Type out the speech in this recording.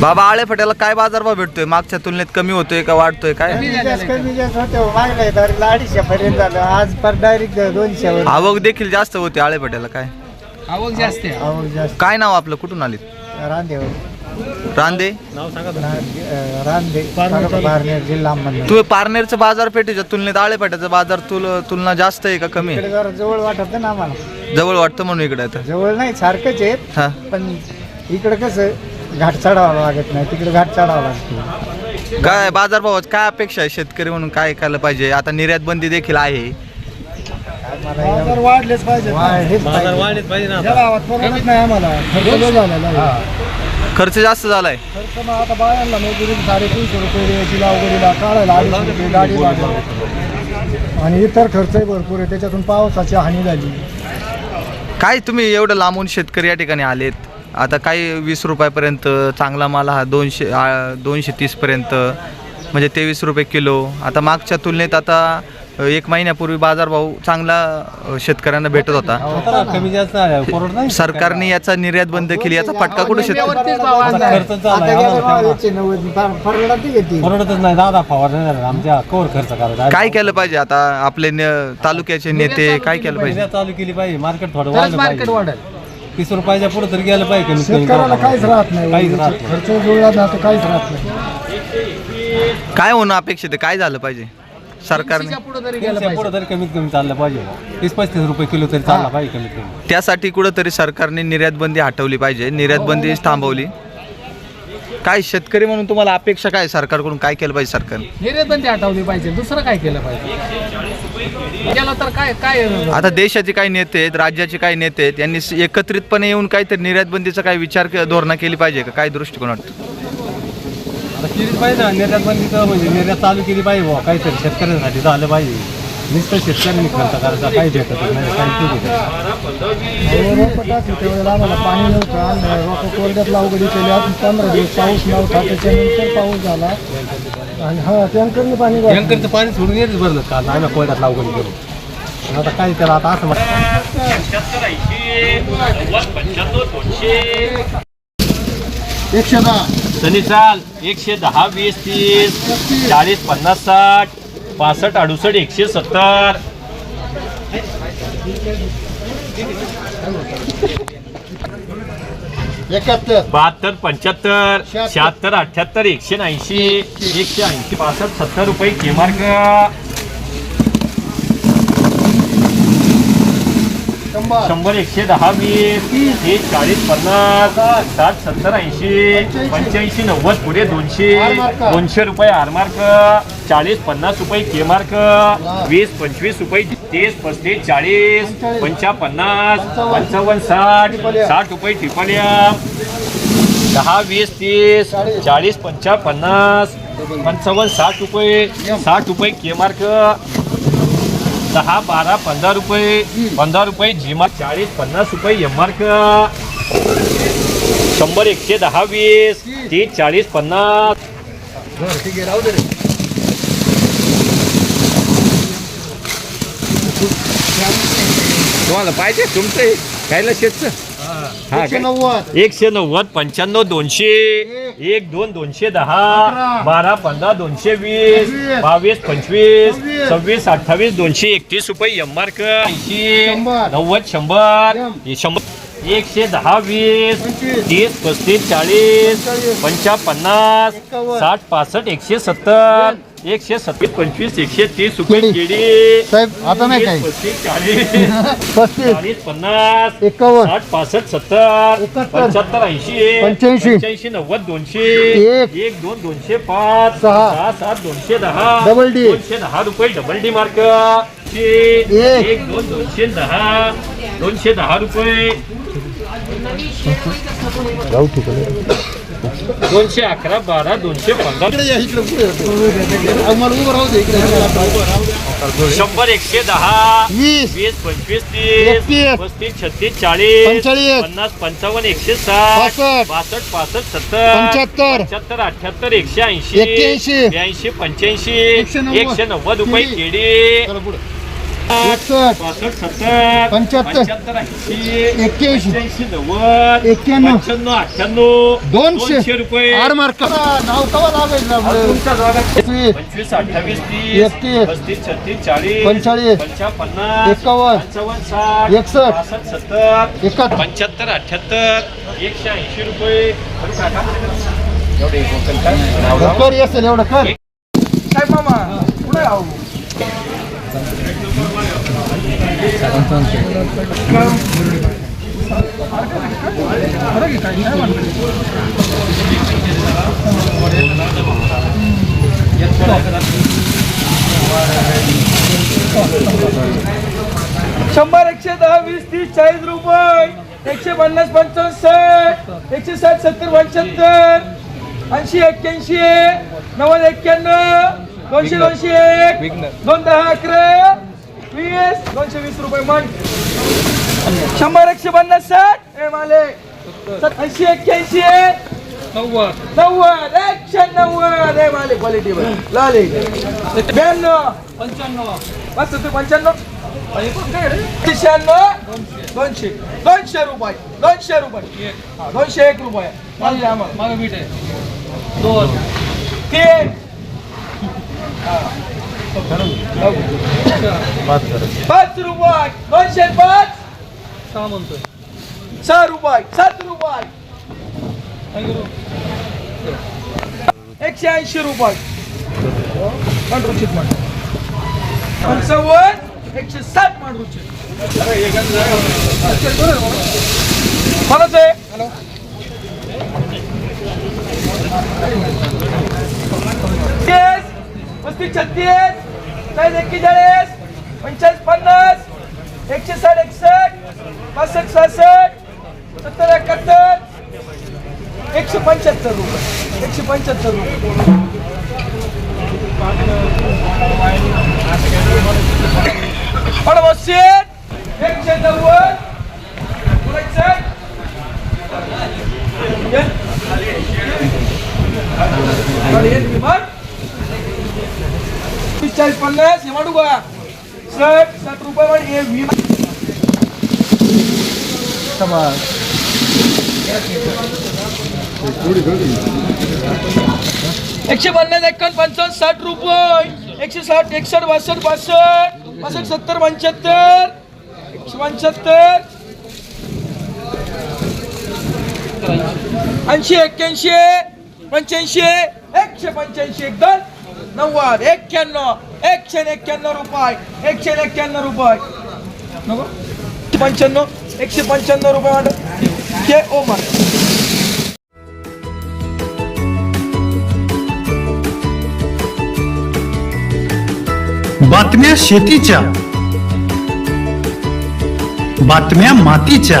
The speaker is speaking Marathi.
बाबा आळे फट्याला काय बाजारभाव भेटतोय? मागच्या तुलनेत कमी होतोय का वाढतोय काय? अडीचशे पर्यंत झालं. आज पर डायरेक्ट दोनशे आवक देखील जास्त होती आळे फट्याला काय? आवक जास्त आहे. आवक जास्त. काय नाव आपलं? कुठून आलीत? रांदेवर रांदे? रांदे बारनेर जिल्हा. तुम्ही पारनेरचं बाजारपेठेच्या तुलनेत आळे फाट्याचा बाजार तुल तुलना जास्त आहे का कमी आहे? इकडे जरा जवळ वाटत ना आम्हाला. जवळ वाटतं म्हणून इकडे आता. जवळ नाही सारखंच आहेत. हा. पण इकडे कसं घाट चढावं लागत नाही तिकडे घाट चढावं लागतं. काय बाजारभावात काय अपेक्षा आहे शेतकरी म्हणून? काय करायला पाहिजे? आता निर्यात बंदी देखील आहे. बाजार वाढलेच पाहिजे वाढलेच पाहिजे या गावात परवडत नाही आम्हाला. खर्च लय झालेला आहे. खर्च जास्त झालाय. खर्च मग आता बायांना मजुरी साडेतीनशे रुपये द्यायची लावगडीला काढायला अडीचशे रुपये गाडी भाडं आणि इतर खर्चही भरपूर आहे. त्याच्यातून पावसाची हानी झाली. काय तुम्ही एवढं लांबून शेतकरी या ठिकाणी आलेत? आता काही वीस रुपयापर्यंत चांगला माल हा दोनशे दोनशे तीसपर्यंत म्हणजे तेवीस रुपये किलो. आता मागच्या तुलनेत आता एक महिन्यापूर्वी बाजारभाव चांगला शेतकऱ्यांना भेटत होता. कमी जास्त आहे परवडत नाही सरकारने याचा निर्यात बंद केली याचा फटका कुठे शेतकरी काय केलं पाहिजे आता आपले न- तालुक्याचे नेते काय केलं पाहिजे. चालू केली पाहिजे मार्केट थोडं तीस रुपयाच्या पुढे तरी गेलं पाहिजे कमीत कमी शेतकऱ्याला काहीच राहत नाही. काहीच राहत नाही. खर्च जुळला ना तर काहीच राहत नाही. काय होणं अपेक्षित आहे? काय झालं पाहिजे? सरकारने? पुढं तरी गेलं तीनशे पुढे तरी कमीत कमी चाललं पाहिजे. तीस पस्तीस रुपये किलो तरी चालला पाहिजे कमीत कमी. त्यासाठी कुठंतरी सरकारने निर्यात बंदी हटवली पाहिजे. निर्यात बंदी थांबवली. काय शेतकरी म्हणून तुम्हाला अपेक्षा काय आहे? सरकारकडून काय केलं पाहिजे सरकारने? निर्यातबंदी हटवली पाहिजे. दुसरं काय केलं पाहिजे? केलं तर काय काय आता देशाचे काही नेते आहेत राज्याचे काही नेते आहेत यांनी स- एकत्रितपणे येऊन काहीतरी निर्यात बंदीचा काही विचार के- धोरणा केली पाहिजे का? काय दृष्टिकोन वाटतं? आता केलीच पाहिजे. ना निर्यात बंदी तर म्हणजे निर्यात चालू केली पाहिजे बुवा. काहीतरी शेतकऱ्यांसाठी झालं पाहिजे. नुसतं शेतकऱ्यांनी खर्च करायचा काही भेटत नाही काही ते भेटत आम्हाला पाणी नव्हतं. कोरड्यात केली पंधरा दिवस पाऊस नव्हता. त्याच्यानंतर पाऊस झाला. आणि हा टँकरने पाणी भरलं. टँकरचं पाणी सोडून येत भरलं का? आम्ही कोयड्यात लावगडी करू पण आता काय त्याला आता असं म्हणतात. एकशे दहा. सनी चाल एकशे दहा वीस तीस चाळीस पन्नास साठ पासष्ट अडुसष्ट एकशे सत्तर. एकाहत्तर बहात्तर पंच्याहत्तर शहात्तर. अठ्याहत्तर एकशे ऐंशी एकशे ऐंशी पासष्ट सत्तर रुपये केमार्क शंभर. एकशे दहा वीस तीस. चाळीस पन्नास साठ सत्तर ऐंशी पंच्याऐंशी. नव्वद पुढे दोनशे. दोनशे रुपये आरमार्क चाळीस पन्नास रुपये के मार्क. वीस पंचवीस रुपये तीस पस्तीस चाळीस पंचा पन्नास पंचावन्न. साठ साठ रुपये टिपल्या दहा वीस तीस चाळीस. पंचा पन्नास पंचावन्न साठ रुपये साठ रुपये के मार्क. दहा बारा पंधरा रुपये पंधरा रुपये मार्क चाळीस पन्नास रुपये एम मार्क शंभर एकशे दहा वीस तीस चाळीस पन्नास. तुम्हाला पाहिजे तुमचं कायला शेतचं? हा काय? नव्वद. एकशे नव्वद पंच्याण्णव दोनशे. एक दोन दोनशे दहा. बारा पंधरा दोनशे वीस. बावीस पंचवीस. सव्वीस. अठ्ठावीस दोनशे एकतीस रुपये एम शंभर. नव्वद शंभर. शंभर. एकशे दहा वीस तीस पस्तीस चाळीस पंचा पन्नास साठ पासष्ट एकशे सत्तर एकशे सत्तीस पंचवीस एकशे तीस रुपये केळी. साहेब आता नाही काय पस्तीस चाळीस पस्तीस. चाळीस पन्नास एकावन्न. साठ पासष्ट सत्तर पंच्याहत्तर ऐंशी पंच्याऐंशी, पंच्याऐंशी नव्वद दोनशे एक, एक दोन दोनशे पाच सहा, सहा सात दोनशे दहा डबल डी. दोनशे दहा रुपये डबल डी मार्क. एक. एक दोन दोनशे दहा दोनशे दहा रुपये दोनशे अकरा बारा दोनशे पंधरा शंभर एकशे दहा वीस वीस पंचवीस तीस पस्तीस छत्तीस चाळीस पन्नास पंचावन्न एकशे साठ बासष्ट पासष्ट सत्तर पंच्याहत्तर, पंच्याहत्तर अठ्याहत्तर एकशे ऐंशी ब्याऐंशी पंच्याऐंशी एकशे नव्वद, रुपये. एकसष्ट पासष्ट सत्तर. पंच्याहत्तर. पंच्याहत्तर ऐंशी. एक्क्याऐंशी. पंच्याऐंशी नव्वद. एक्क्याण्णव. पंच्याण्णव अठ्ठ्याण्णव. दोनशे. रुपये. आर मार्क नाव कवा अहो, आपलं तुमचा एकवीस, पंचवीस अठ्ठावीस तीस. एकतीस, पस्तीस छत्तीस चाळीस. पंचेचाळीस, पंचावन्न पन्नास एकावन्न, पंचावन्न साठ. एकसष्ट, पासष्ट सत्तर. एकाहत्तर. पंच्याहत्तर अठ्ठ्याहत्तर. एकशे ऐंशी रुपये. काका एवढे वक्कल काय? नाव लावा. कर असेल एवढं कर. साहेब मामा कुठे आहो. शंभर एकशे दहा वीस तीस चाळीस रुपये. एकशे पन्नास पंचावन्न साठ. एकशे साठ सत्तर पंच्याहत्तर. ऐंशी एक्क्याऐंशी. नव्वद एक्क्याण्णव. दोनशे दोनशे एक. दोन दहा अकरा. वीस दोनशे वीस रुपये मन शंभर एकशे पन्नास साठ. ए माले. ऐंशी एक्क्याऐंशी. नव्वद. नव्वद एकशे नव्वद. ए माले क्वालिटी लाले. ब्याण्णव. पंच्याण्णव. पाच सत्तर पंच्याण्णव. शहाण्णव दोनशे. दोनशे. रुपये. दोनशे रुपये. हा, दोनशे एक रुपये. आम्हाला. मागं मीठ आहे. दोन. तीन. पाच रुपये दोनशे पाच सहा म्हणतोय सहा रुपये सात रुपये काय करू एकशे ऐंशी रुपये मांडरूचित मान पंचावन्न एकशे साठ मांडरूचित कोणाच आहे तीस पस्तीस छत्तीस चाळीस एक्केचाळीस पंचाळीस पन्नास एकशे साठ एकसष्ट पासष्ट सहासष्ट सत्तर एकाहत्तर एकशे पंच्याहत्तर रुपये एकशे पंच्याहत्तर रुपये. पडवशीत एकशे नव्वद बोलायचं ये. खाली ये तुम्ही मग. तीस चाळीस पन्नास हे माडू रुपये वाढ हे एकशे पन्नास एकावन्न पंचावन्न साठ रुपये. एकशे साठ एकसष्ट बासष्ट बासष्ट. बासष्ट सत्तर पंच्याहत्तर. एकशे पंच्याहत्तर. ऐंशी एक्क्याऐंशी पंच्याऐंशी एकशे पंच्याऐंशी एकदम. नव्वद एक्क्याण्णव एकशे एक्क्याण्णव रुपये एकशे एक्क्याण्णव रुपये नको? पंच्याण्णव, एकशे पंच्याण्णव रुपये वाटत के ओ मान. बातम्या शेतीच्या. बातम्या मातीच्या.